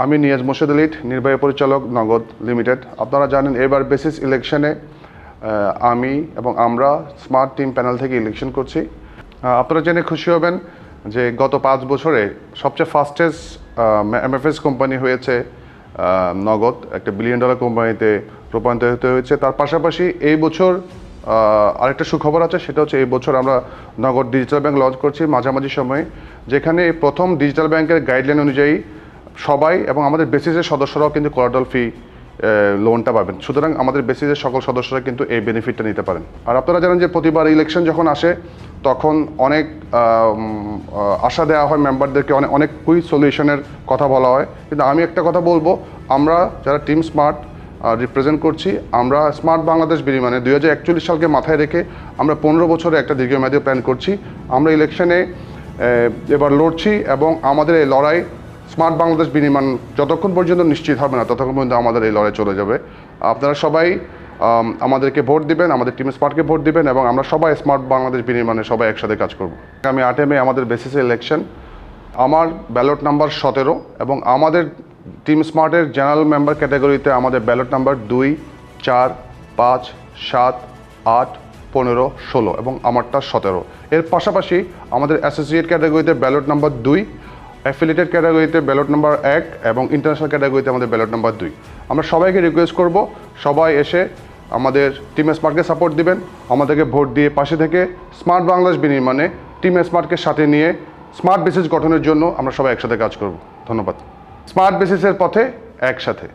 আমি নিয়াজ মোর্শেদ আলীর নির্বাহী পরিচালক নগদ লিমিটেড। আপনারা জানেন, এবার বেসিস ইলেকশনে আমি এবং আমরা স্মার্ট টিম প্যানেল থেকে ইলেকশন করছি। আপনারা জেনে খুশি হবেন যে গত পাঁচ বছরে সবচেয়ে ফাস্টেস্ট এমএফএস কোম্পানি হয়েছে নগদ। একটা বিলিয়ন ডলার কোম্পানিতে রূপান্তরিত হয়েছে। তার পাশাপাশি এই বছর আরেকটা সুখবর আছে, সেটা হচ্ছে এই বছর আমরা নগদ ডিজিটাল ব্যাংক লঞ্চ করছি মাঝামাঝি সময়ে, যেখানে প্রথম ডিজিটাল ব্যাংকের গাইডলাইন অনুযায়ী সবাই এবং আমাদের বেসিসের সদস্যরাও কিন্তু কোলাটাল ফি লোনটা পাবেন। সুতরাং আমাদের বেসিসের সকল সদস্যরা কিন্তু এই বেনিফিটটা নিতে পারেন। আর আপনারা জানেন যে প্রতিবার ইলেকশন যখন আসে, তখন অনেক আশা দেওয়া হয় মেম্বারদেরকে অনেক অনেক কুইক সলিউশনের কথা বলা হয়। কিন্তু আমি একটা কথা বলব, আমরা যারা টিম স্মার্ট রিপ্রেজেন্ট করছি, আমরা স্মার্ট বাংলাদেশ বিনিময়ে দুই হাজার একচল্লিশ সালকে মাথায় রেখে আমরা পনেরো বছরে একটা দীর্ঘমেয়াদী প্ল্যান করছি। আমরা ইলেকশনে এবার লড়ছি এবং আমাদের এই লড়াই স্মার্ট বাংলাদেশ বিনিময় যতক্ষণ পর্যন্ত নিশ্চিত হবে না, ততক্ষণ পর্যন্ত আমাদের এই লড়াই চলে যাবে। আপনারা সবাই আমাদেরকে ভোট দিবেন, আমাদের টিম স্মার্টকে ভোট দিবেন এবং আমরা সবাই স্মার্ট বাংলাদেশ বিনিময়ে সবাই একসাথে কাজ করব। আমি আটে মে আমাদের বেসিসে ইলেকশন। আমার ব্যালট নাম্বার সতেরো এবং আমাদের টিম স্মার্টের জেনারেল মেম্বার ক্যাটাগরিতে আমাদের ব্যালট নাম্বার দুই, চার, পাঁচ, সাত, আট, পনেরো, ষোলো এবং আমারটা সতেরো। এর পাশাপাশি আমাদের অ্যাসোসিয়েট ক্যাটাগরিতে ব্যালট নাম্বার দুই অ্যাফিলিয়েটেড ক্যাটাগরিতে ব্যালট নাম্বার এক এবং ইন্টারন্যাশনাল ক্যাটাগরিতে আমাদের ব্যালট নাম্বার দুই। আমরা সবাইকে রিকোয়েস্ট করব, সবাই এসে আমাদের টিম স্মার্টকে সাপোর্ট দিবেন, আমাদেরকে ভোট দিয়ে পাশে থেকে স্মার্ট বাংলাদেশ বিনির্মাণে টিম স্মার্টকে সাথে নিয়ে স্মার্ট বেসিস গঠনের জন্য আমরা সবাই একসাথে কাজ করব। ধন্যবাদ। স্মার্ট বেসিসের পথে একসাথে।